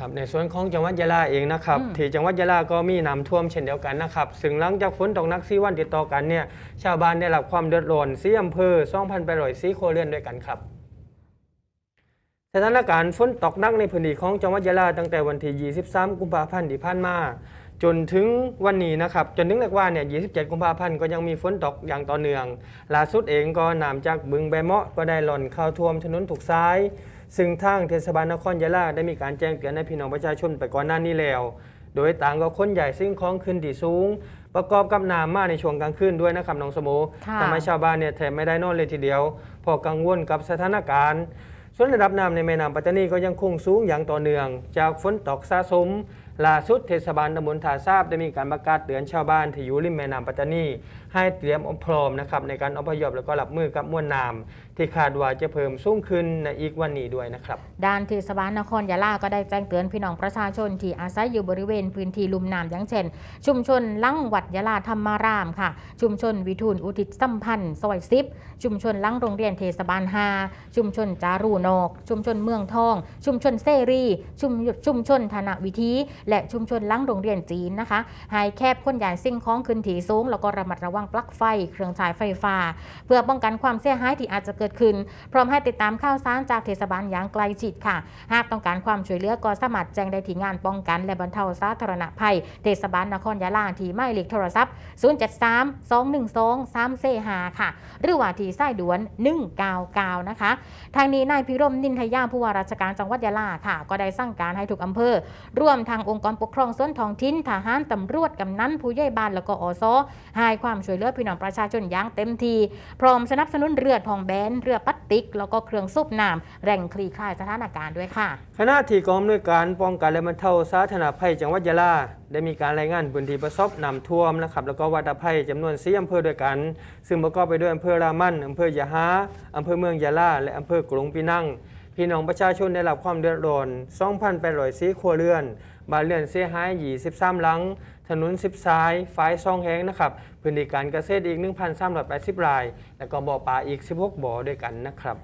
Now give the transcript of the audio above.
ครับในส่วนของจังหวัดยะลาเองนะครับอืมที่จังหวัดยะลาก็มีน้ำท่วมเช่นเดียวกันนะครับซึ่งหลังจากฝนตกหนักซีวันติดต่อกันเนี่ยชาวบ้านได้รับความเดือดร้อนซีอำเภอ2,800ซีโครวเรือนด้วยกันครับสถานการณ์ฝนตกหนักในพื้นที่ของจังหวัดยะลาตั้งแต่วันที่ 23 กุมภาพันธ์ที่ผ่านมา จนถึงวันนี้นะครับ จนถึงเรียกว่าเนี่ย 27 กุมภาพันธ์ก็ยังมีฝนตกอย่างต่อเนื่อง ล่าสุดเองก็น้ำจากบึงแบเมาะก็ได้หล่นเข้าท่วมถนนถูกซ้าย ซึ่งทางเทศบาลนครยะลาได้มีการแจ้งเตือนให้พี่น้องประชาชนไปก่อนหน้านี้แล้ว โดยต่างก็ค้นใหญ่สิ่งของขึ้นที่สูง ประกอบกับน้ำมาในช่วงกลางคืนด้วยนะครับน้องสมโมค่ะทำให้ชาวบ้านเนี่ยแทบไม่ได้นอนเลยทีเดียวเพอกังวลกับสถานการณ์ส่วนระดับน้ำในแม่น้ำปัตตานีก็ยังคงสูงอย่างต่อเนื่อง จากฝนตกสะสมล่าสุดเทศบาลตำบลท่าทราบได้มีการประกาศเตือนชาวบ้านที่อยู่ริมแม่น้ำปัตตานี ให้เตรียมพร้อมนะครับในการอพยพแล้วก็รับมือกับมวลน้ำที่คาดว่าจะเพิ่มสูงขึ้นในอีกวันนี้ด้วยนะครับ ด้านเทศบาลนครยะลาก็ได้แจ้งเตือนพี่น้องประชาชนที่อาศัยอยู่บริเวณพื้นที่ลุ่มน้ำอย่างเช่น ชุมชนลังวัดยะลาธรรมารามค่ะ ชุมชนวิทูลอุทิศสัมพันธ์ซอยซิบชุมชนลังโรงเรียนเทศบาลฮาชุมชนจารูนอก ชุมชนเมืองทอง ชุมชนเซรี ชุมชุมชนธนวิธีและชุมชนลังโรงเรียนจีนนะคะให้แคบค้นยายสิ่งของขึ้นที่สูง แล้วก็ระมัดระวังปลั๊กไฟ เครื่องใช้ไฟฟ้า เพื่อป้องกันความเสียหายที่อาจจะเกิดขึ้น พร้อมให้ติดตามข่าวสารจากเทศบาลอย่างใกลชิดค่ะ หากต้องการความช่วยเหลือก็สามารถแจ้งได้ที่งานป้องกัน และบรรเทาสาธารณภัย เทศบาลนครยะลาที่หมายเลขโทรศัพท์ 073 212 345ค่ะ หรือว่าที่สายด่วน 199 นะคะ ทางนี้นายพิรมนินทยาผู้ว่าราชการจังหวัดยะลาค่ะ ก็ได้สั่งการให้ทุกอำเภอร่วมทางองค์กรปกครองส่วนท้องถิ่นทหารตำรวจกำนันผู้ใหญ่บ้านแล้วก็อสให้ความช่วยเหลือพี่น้องประชาชนอย่างเต็มที่พร้อมสนับสนุนเรือทองแบนเรือพลาสติก แล้วก็เครื่องสูบน้ำแร่งคลี่คลายสถานการณ์ด้วยค่ะขณะที่กองอำนวยการป้องกันและบรรเทาสาธารณภัยจังหวัดยะลาได้มีการรายงานพื้นที่ประสบน้ำท่วมนะครับแล้วก็วัดภัยจำนวน4อำเภอด้วยกัน ซึ่งประกอบไปด้วยอำเภอรามันอำเภอยะฮาอำเภอเมืองยะลาและอำเภอกรุงปีนัง พี่น้องประชาชนได้รับความเดือดร้อน2,804ครัวเรือน บ้านเรือนเสียหาย23หลัง ถนน 10สายฝายซองแห้งนะครับ พื้นที่การเกษตรอีก 1,380ราย และก็บ่อปลาอีก 16 บ่อด้วยกันนะครับ